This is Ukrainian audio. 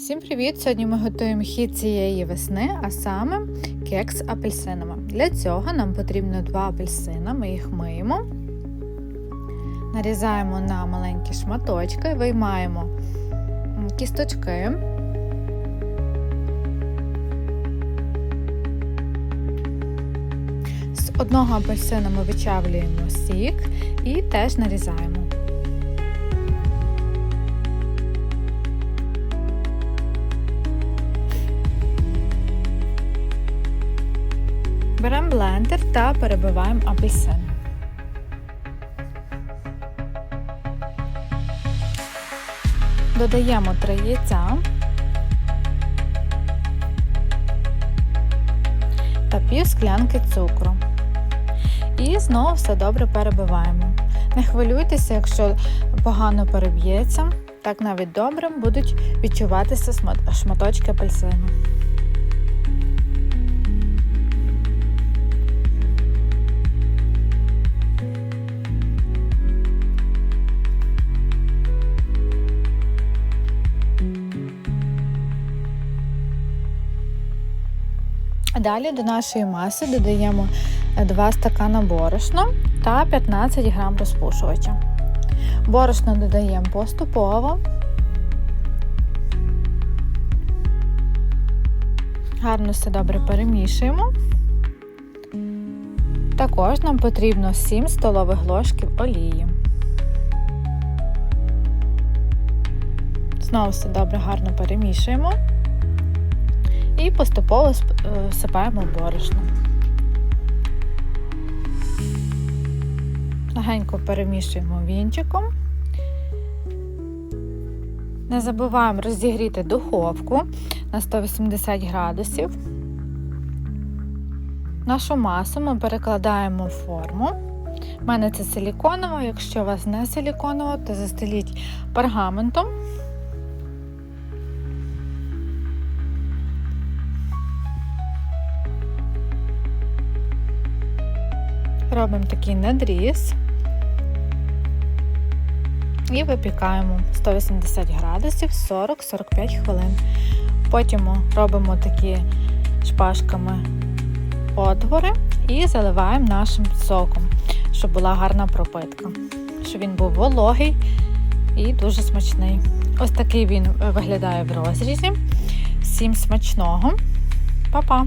Всім привіт! Сьогодні ми готуємо хід цієї весни, а саме кекс з апельсинами. Для цього нам потрібно два апельсина, ми їх миємо, нарізаємо на маленькі шматочки, виймаємо кісточки. З одного апельсина ми вичавлюємо сік і теж нарізаємо. Беремо блендер та перебиваємо апельсин. Додаємо 3 яйця та пів склянки цукру. І знову все добре перебиваємо. Не хвилюйтеся, якщо погано переб'ється, так навіть добре будуть відчуватися шматочки апельсину. Далі до нашої маси додаємо 2 стакана борошна та 15 грам розпушувача. Борошно додаємо поступово. Гарно все добре перемішуємо. Також нам потрібно 7 столових ложків олії. Знову все добре гарно перемішуємо і поступово всипаємо борошно. Легенько перемішуємо вінчиком. Не забуваємо розігріти духовку на 180 градусів. Нашу масу ми перекладаємо в форму. У мене це силіконова, якщо у вас не силіконова, то застеліть пергаментом. Робимо такий надріз і випікаємо 180 градусів 40-45 хвилин. Потім робимо такі шпажками отвори і заливаємо нашим соком, щоб була гарна пропитка, щоб він був вологий і дуже смачний. Ось такий він виглядає в розрізі. Всім смачного. Па-па!